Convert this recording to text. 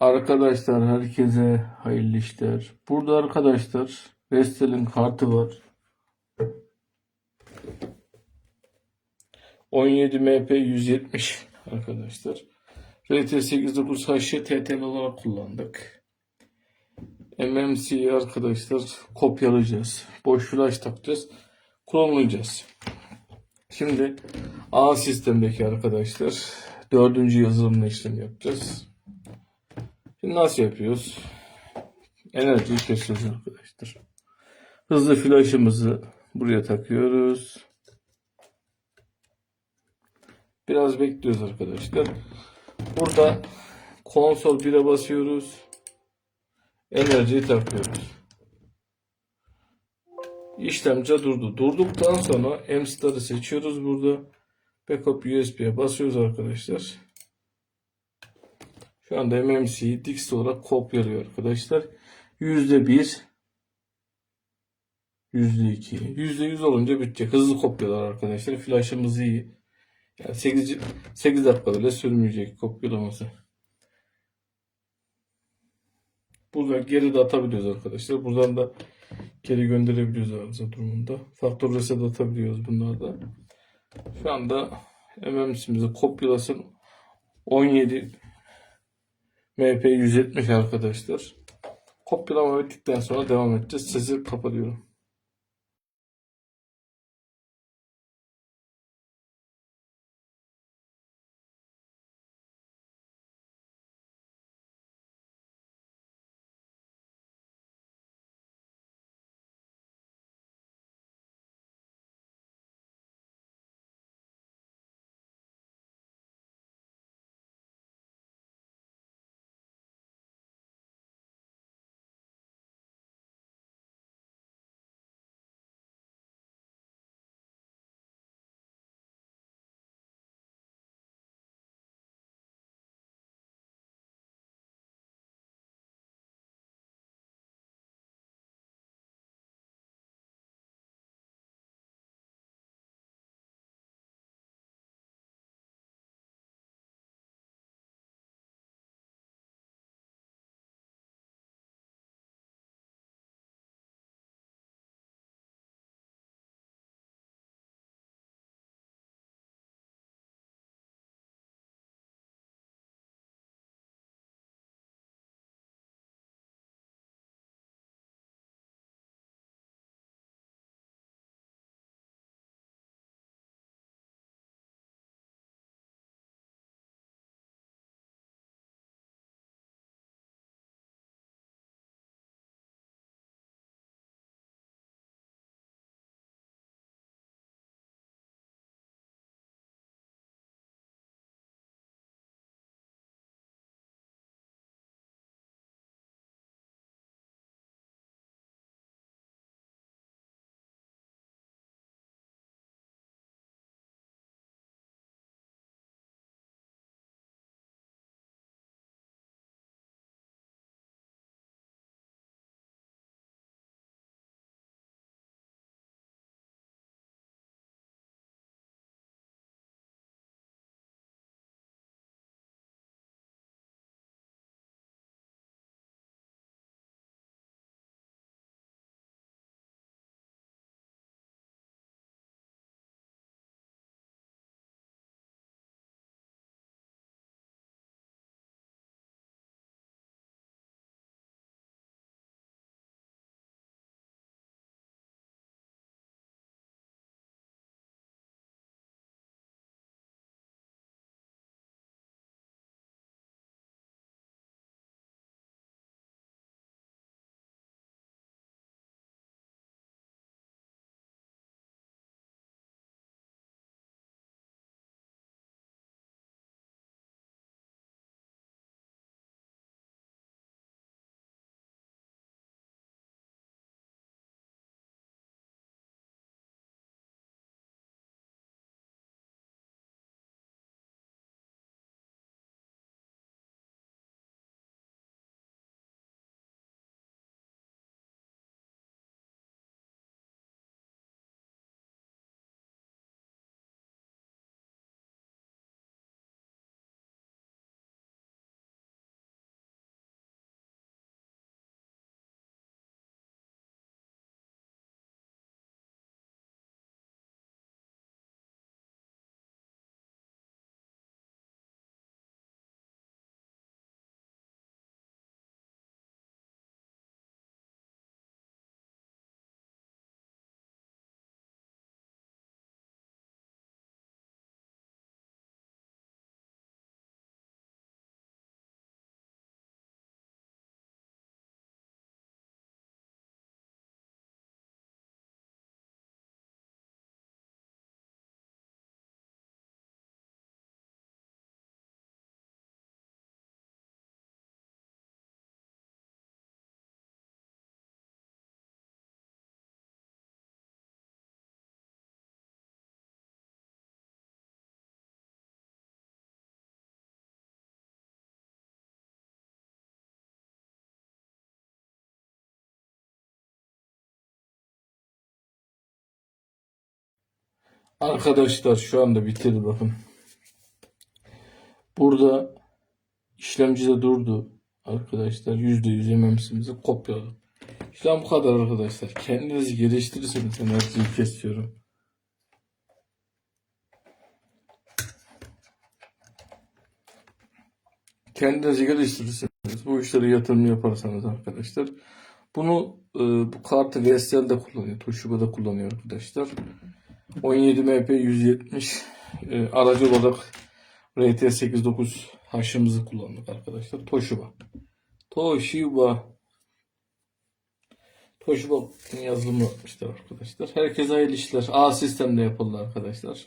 Arkadaşlar herkese hayırlı işler. Burada arkadaşlar Vestel'in kartı var. 17 MP 170 arkadaşlar. RT89H'ı TTL olarak kullandık. MMC'yi arkadaşlar kopyalayacağız. Boş flash takacağız. Klonlayacağız. Şimdi A sistemdeki arkadaşlar dördüncü yazılımla işlem yapacağız. Nasıl yapıyoruz? Enerjiyi kesiyoruz arkadaşlar. Hızlı flaşımızı buraya takıyoruz. Biraz bekliyoruz arkadaşlar. Burada konsol 1'e basıyoruz. Enerjiyi takıyoruz. İşlemci durdu. Durduktan sonra MSTAR'ı seçiyoruz burada. Backup USB'ye basıyoruz arkadaşlar. Şu anda MMC'yi Dix olarak kopyalıyor arkadaşlar. %1 %2 %100 olunca bitecek. Hızlı kopyalar arkadaşlar. Flash'ımız iyi. Yani 8, 8 dakika bile sürmeyecek kopyalaması. Burada geri de atabiliyoruz arkadaşlar. Buradan da geri gönderebiliyoruz arıza durumunda. Faktör reset atabiliyoruz bunlarda. Şu anda MMC'mizi kopyalasın. 17 MP 170 arkadaşlar. Kopyalama bittikten sonra devam edeceğiz. Sesi kapatıyorum. Arkadaşlar şu anda bitirdi bakın. Burada işlemci de durdu. Arkadaşlar %100 MMS'imizi kopyaladım. İşlem bu kadar arkadaşlar. Kendinizi geliştirirseniz enerjiyi kesiyorum. Kendinizi geliştirirseniz bu işleri yatırım yaparsanız arkadaşlar bunu e, bu kartı Vestel'de kullanıyor. Toshiba'da kullanıyor arkadaşlar. 17 MP 170 e, aracı olarak RT89 haşımızı kullandık arkadaşlar. Toshiba. Toshiba. Toshiba yazılımı yapmışlar arkadaşlar. Herkese hayırlı işler. A sistemde yapıldı arkadaşlar.